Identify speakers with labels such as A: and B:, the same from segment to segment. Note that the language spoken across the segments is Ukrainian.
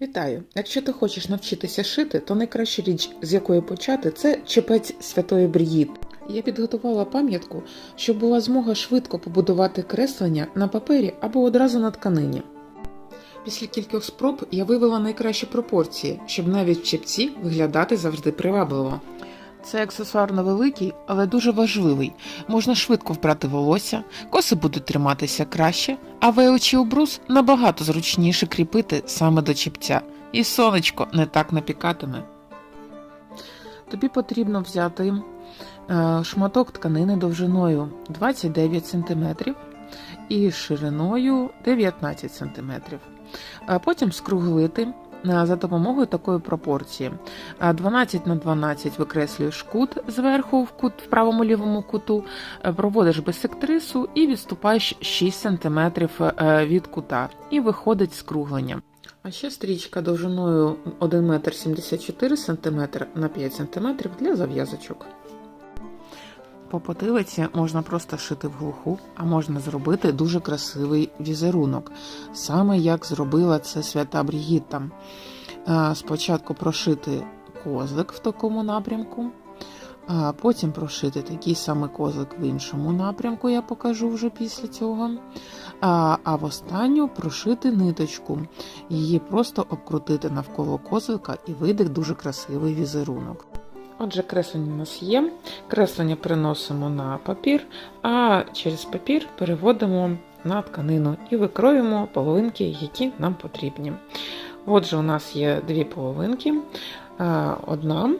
A: Вітаю! Якщо ти хочеш навчитися шити, то найкраща річ, з якої почати, це чепець святої Брігіт. Я підготувала пам'ятку, щоб була змога швидко побудувати креслення на папері або одразу на тканині. Після кількох спроб я вивела найкращі пропорції, щоб навіть в чепці виглядати завжди привабливо. Це аксесуар невеликий, але дуже важливий. Можна швидко вбрати волосся, коси будуть триматися краще, а веючий обрус набагато зручніше кріпити саме до чіпця. І сонечко не так напікатиме. Тобі потрібно взяти е, шматок тканини довжиною 29 см і шириною 19 см. Потім скруглити за допомогою такої пропорції. 12 на 12 викреслюєш кут зверху в кут в правому лівому куту, е, проводиш бисектрису і відступаєш 6 см е, від кута, і виходить скруглення. А ще стрічка довжиною 1 метр 74 см на 5 см для зав'язочок. По потилиці можна просто шити вглуху, а можна зробити дуже красивий візерунок, саме як зробила це свята Брігітта. Е, Спочатку прошити козлик в такому напрямку, а потім прошити такий самий козлик в іншому напрямку, я покажу вже після цього. А, а в останню прошити ниточку, її просто обкрутити навколо козлика і вийде дуже красивий візерунок. Отже, креслення у нас є. Креслення переносимо на папір, а через папір переводимо на тканину і викроюємо половинки, які нам потрібні. Отже, у нас є дві половинки, одна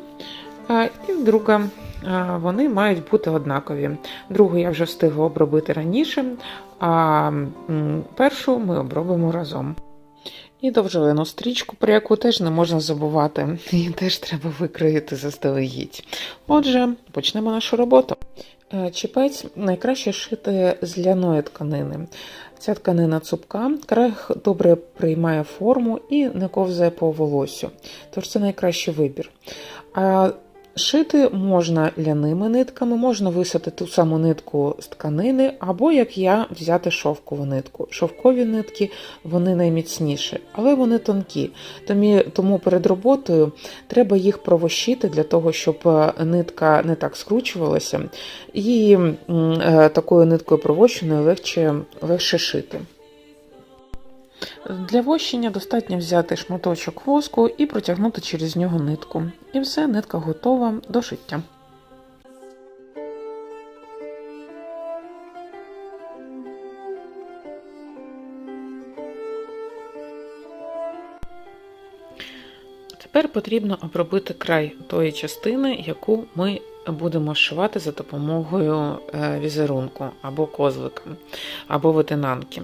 A: і друга. Вони мають бути однакові. Другу я вже встигла обробити раніше, а першу ми обробимо разом. І довжелену стрічку, про яку теж не можна забувати, її теж треба викроїти заздалегідь. Отже, почнемо нашу роботу. Е, Чіпець найкраще шити з ляної тканини. Ця тканина цупка, край добре приймає форму і не ковзає по волосю. Тож це найкращий вибір. А Шити можна ляними нитками, можна висати ту саму нитку з тканини, або, як я, взяти шовкову нитку. Шовкові нитки вони найміцніші, але вони тонкі. Тому, перед роботою треба їх провощити для того, щоб е, нитка не так скручувалася, і е, такою ниткою провощеною легше, легше шити. Для вощення достатньо взяти шматочок воску і протягнути через нього нитку. І все, нитка готова до шиття. Тепер потрібно обробити край тої частини, яку ми будемо шивати за допомогою е, візерунку або козлика, або витинанки.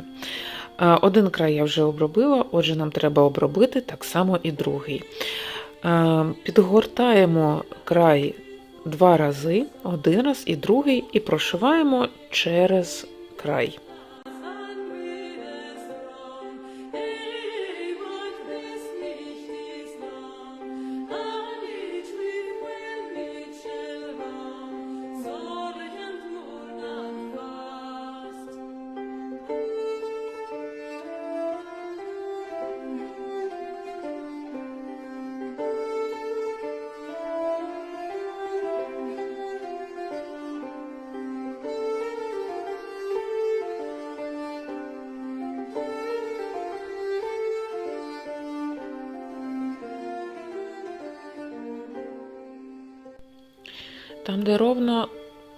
A: Е, Один край я вже обробила, отже, нам треба обробити так само і другий. Е, Підгортаємо край два рази, один раз і другий, і прошиваємо через край. Там, де ровно,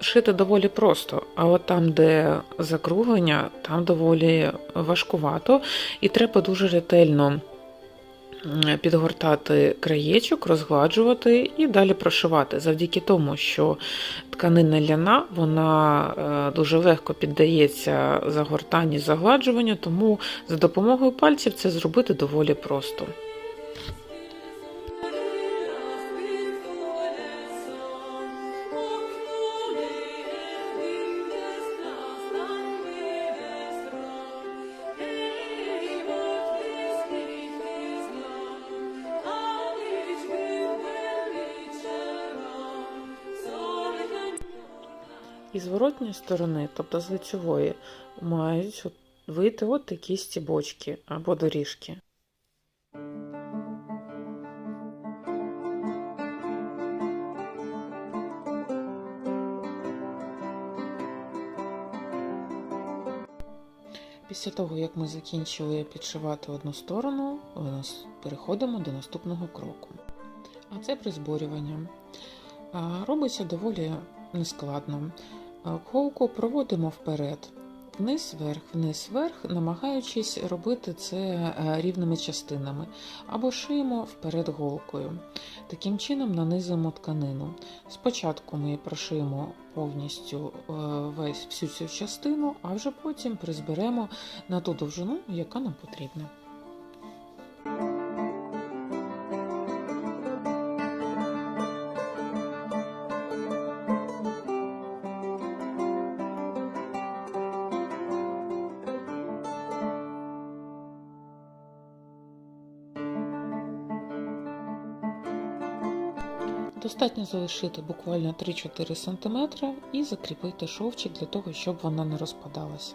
A: шити доволі просто, а от там, де закруглення, там доволі важкувато, і треба дуже ретельно підгортати краєчок, розгладжувати і далі прошивати. Завдяки тому, що тканина ляна, вона е, дуже легко піддається загортанню загладжуванню, тому за допомогою пальців це зробити доволі просто. і зворотньої сторони, тобто з лицьової, мають вийти от такі стібочки або доріжки. Після того, як ми закінчили підшивати одну сторону, переходимо до наступного кроку. А це призборювання. Робиться доволі нескладно. А, Голку проводимо вперед, вниз, вверх, вниз, вверх, намагаючись робити це е, рівними частинами, або шиємо вперед голкою. Таким чином нанизуємо тканину. Спочатку ми прошиємо повністю е, весь всю цю частину, а вже потім призберемо на ту довжину, яка нам потрібна. Достатньо залишити буквально 3-4 см і закріпити шовчик для того, щоб вона не розпадалася.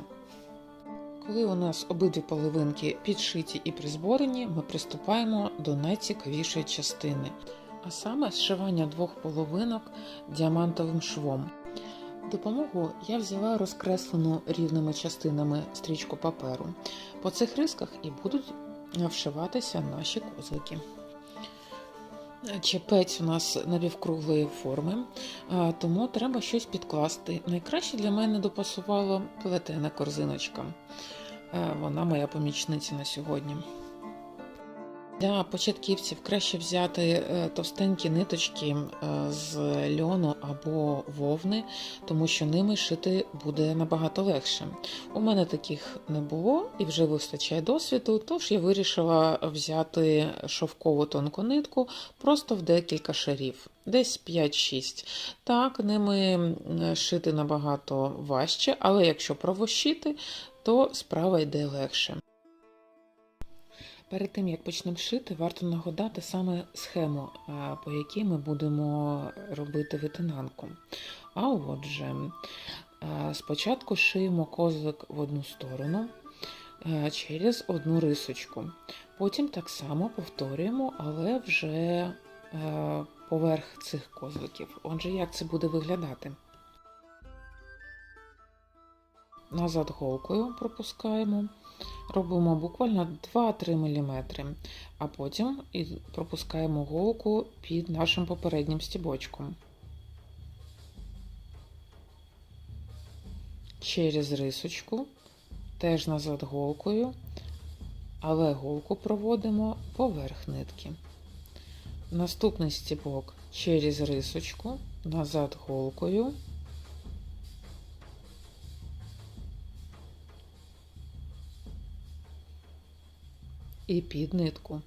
A: Коли у нас обидві половинки підшиті і призборені, ми приступаємо до найцікавішої частини, а саме зшивання двох половинок діамантовим швом. Допомогу я взяла розкреслену рівними частинами стрічку паперу. По цих рисках і будуть вшиватися наші козлики. Чепець у нас напівкруглої форми, тому треба щось підкласти. Найкраще для мене допасувала плетена корзиночка. Е, Вона моя помічниця на сьогодні. Для початківців краще взяти е, товстенькі ниточки з льону або вовни, тому що ними шити буде набагато легше. У мене таких не було і вже вистачає досвіду, тож я вирішила взяти шовкову тонку нитку просто в декілька шарів, десь 5-6. Так, ними шити набагато важче, але якщо провощити, то справа йде легше. Перед тим як почнемо шити, варто нагадати саме схему, е, по якій ми будемо робити витинанку. А отже, е, спочатку шиємо козлик в одну сторону е, через одну рисочку. Потім так само повторюємо, але вже поверх цих козликів. Отже, як це буде виглядати? Назад голкою пропускаємо. Робимо буквально 2-3 мм, а потім пропускаємо голку під нашим попереднім стібочком. Через рисочку, теж назад голкою, але голку проводимо поверх нитки. Наступний стібок через рисочку, назад голкою. І під нитку.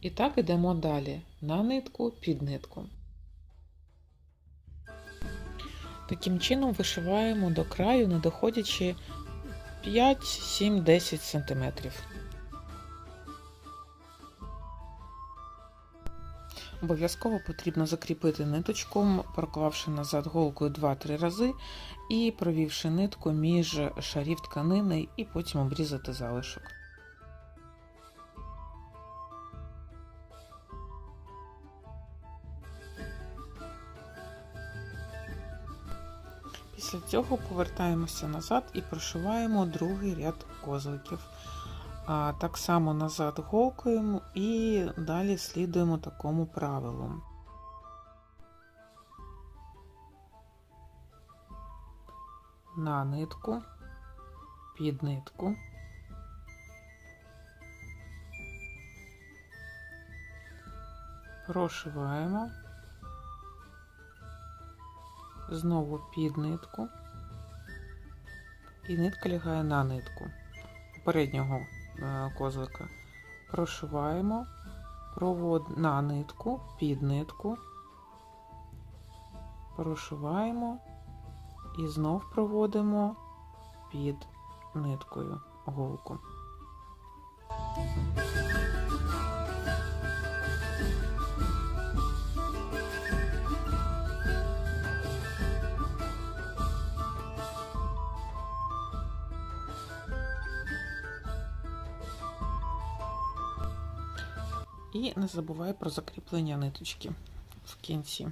A: І так ідемо далі на нитку, під нитку. Таким чином вишиваємо до краю, не доходячи 5, 7, 10 см. Обов'язково потрібно закріпити ниточку, проклавши назад голкою 2-3 рази і провівши нитку між шарів тканини, і потім обрізати залишок. Після цього повертаємося назад і прошиваємо другий ряд козликів. А, так само назад голкою і далі слідуємо такому правилу. На нитку, під нитку. Прошиваємо. Знову під нитку, і нитка лягає на нитку попереднього е, козлика. Прошиваємо провод на нитку, під нитку, прошиваємо і знов проводимо під ниткою голку. не забувай про закріплення ниточки в кінці.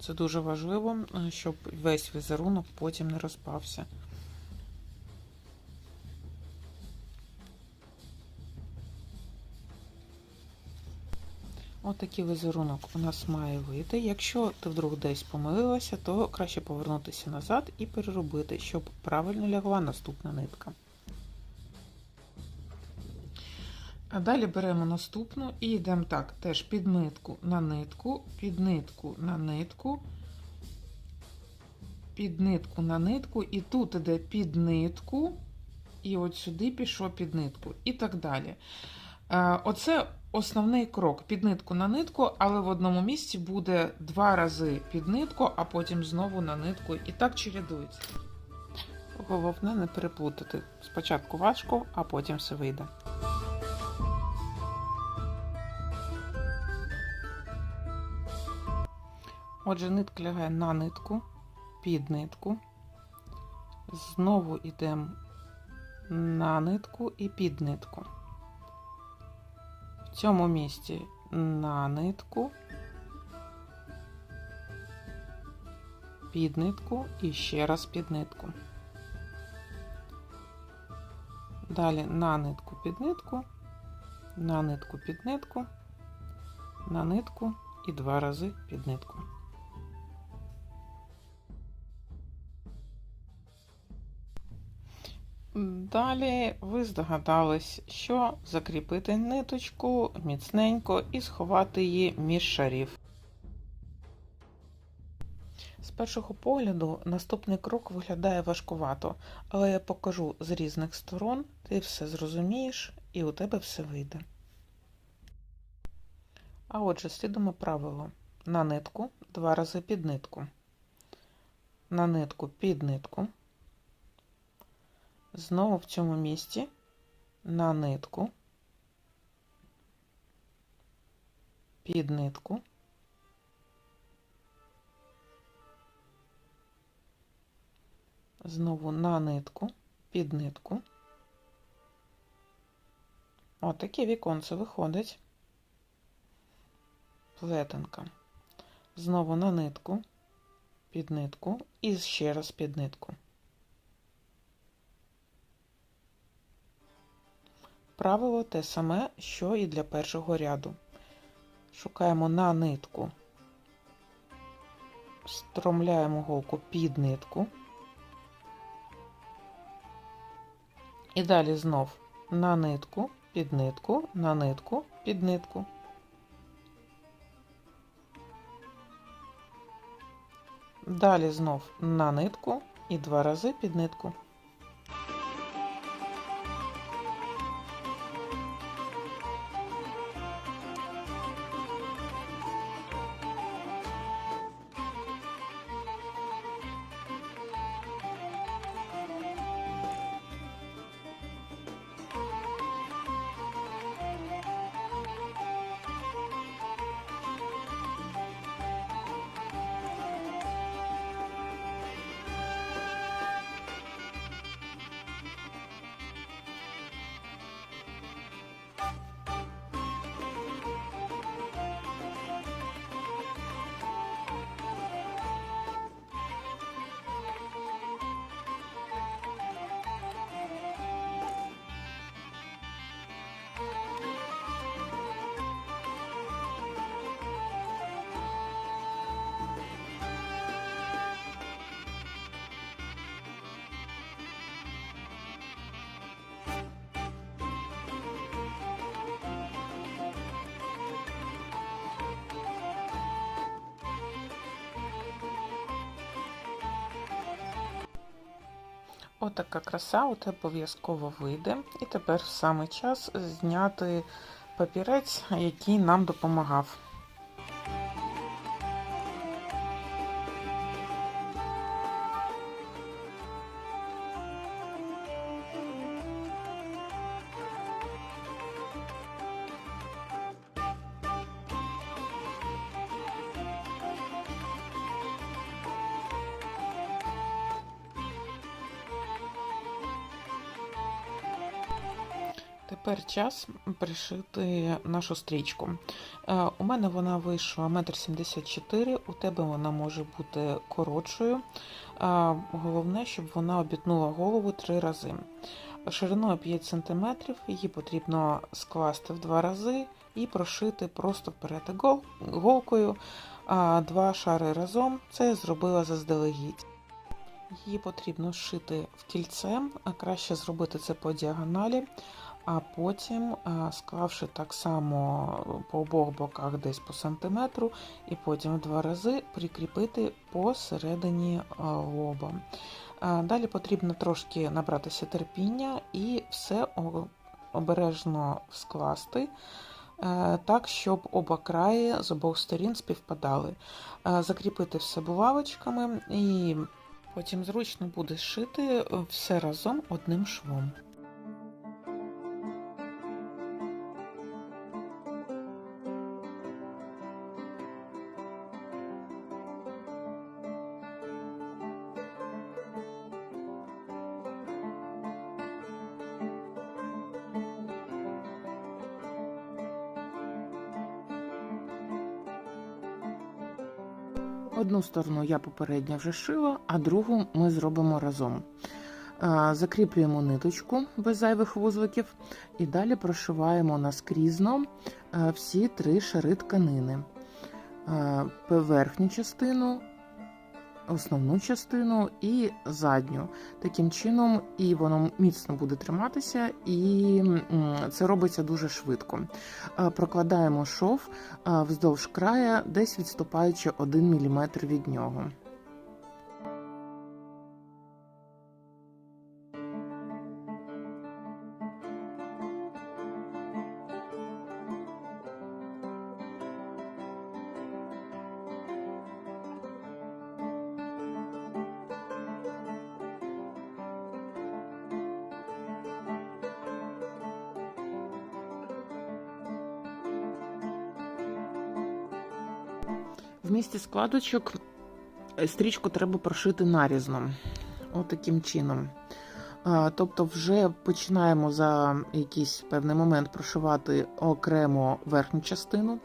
A: Це дуже важливо, е, щоб весь візерунок потім не розпався. Отакий От візерунок у нас має вийти. Якщо ти вдруг десь помилилася, то краще повернутися назад і переробити, щоб правильно лягла наступна нитка. А далі беремо наступну і йдемо так, теж під нитку на нитку, під нитку на нитку, під нитку на нитку, і тут іде під нитку, і от сюди пішов під нитку, і так далі. Е, Оце основний крок під нитку на нитку, але в одному місці буде два рази під нитку, а потім знову на нитку. І так чередується. Головне не переплутати. Спочатку важко, а потім все вийде. Отже, нитка лягає на нитку, під нитку. Знову йдемо на нитку і під нитку. В цьому місці на нитку, під нитку і ще раз під нитку. Далі на нитку під нитку, на нитку під нитку, на нитку і два рази під нитку. Далі ви здогадались, що закріпити ниточку міцненько і сховати її між шарів. З першого погляду наступний крок виглядає важкувато, але я покажу з різних сторон, ти все зрозумієш і у тебе все вийде. А отже, слідуємо правило. На нитку два рази під нитку. На нитку під нитку. Знову в цьому місці на нитку, під нитку, знову на нитку, під нитку. Отаке віконце виходить. Плетенка. Знову на нитку, під нитку і ще раз під нитку. Правило те саме, що і для першого ряду. Шукаємо на нитку, стромляємо голку під нитку. І далі знов на нитку, під нитку, на нитку, під нитку. Далі знов на нитку і два рази під нитку. Отака краса у тебе обов'язково вийде. І тепер саме час зняти папірець, який нам допомагав. Час пришити нашу стрічку. Е, У мене вона вийшла 1,74 м, у тебе вона може бути коротшою. Е, Головне, щоб вона обітнула голову три рази. шириною 5 см, її потрібно скласти в два рази і прошити просто вперед голкою два шари разом. Це я зробила заздалегідь. Її потрібно зшити в кільце, а краще зробити це по діагоналі, а потім, склавши так само по обох боках десь по сантиметру, і потім два рази прикріпити посередині а, лоба. Далі потрібно трошки набратися терпіння і все обережно скласти. е, Так, щоб оба краї з обох сторін співпадали. Е, Закріпити все булавочками і потім зручно буде зшити е, все разом одним швом. Одну сторону я попередньо вже шила, а другу ми зробимо разом. Закріплюємо ниточку без зайвих вузликів і далі прошиваємо наскрізно всі три шари тканини. Верхню частину, основну частину і задню. Таким чином, і воно міцно буде триматися, і це робиться дуже швидко. Е, Прокладаємо шов е, вздовж края, десь відступаючи 1 мм від нього. Місці складочок е, стрічку треба прошити нарізно. Отаким чином. Тобто, вже починаємо за якийсь певний момент прошивати окремо верхню частину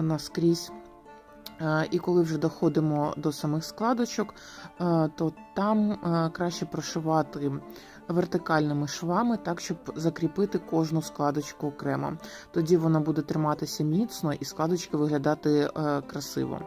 A: наскрізь. І коли вже доходимо до самих складочок, то там краще прошивати вертикальними швами, так, щоб закріпити кожну складочку окремо. Тоді вона буде триматися міцно і складочки виглядати е, красиво.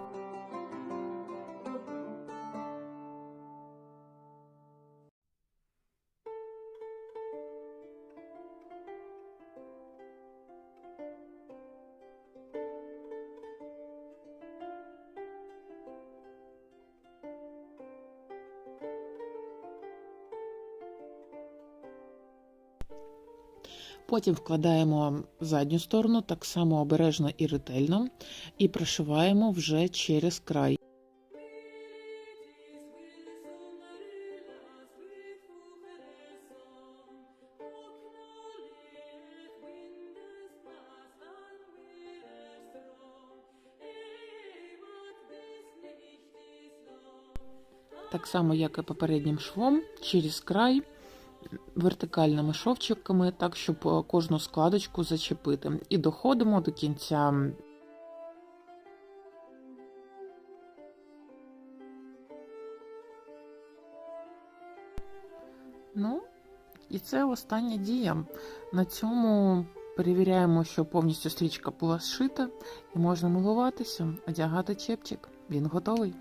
A: Потім вкладаємо задню сторону так само обережно і ретельно, і прошиваємо вже через край. Так само, як і попереднім швом, через край вертикальними шовчиками, так, щоб е, кожну складочку зачепити. І доходимо до кінця. Ну, і це остання дія. На цьому перевіряємо, що повністю стрічка була зшита, і можна милуватися, одягати чепчик. Він готовий.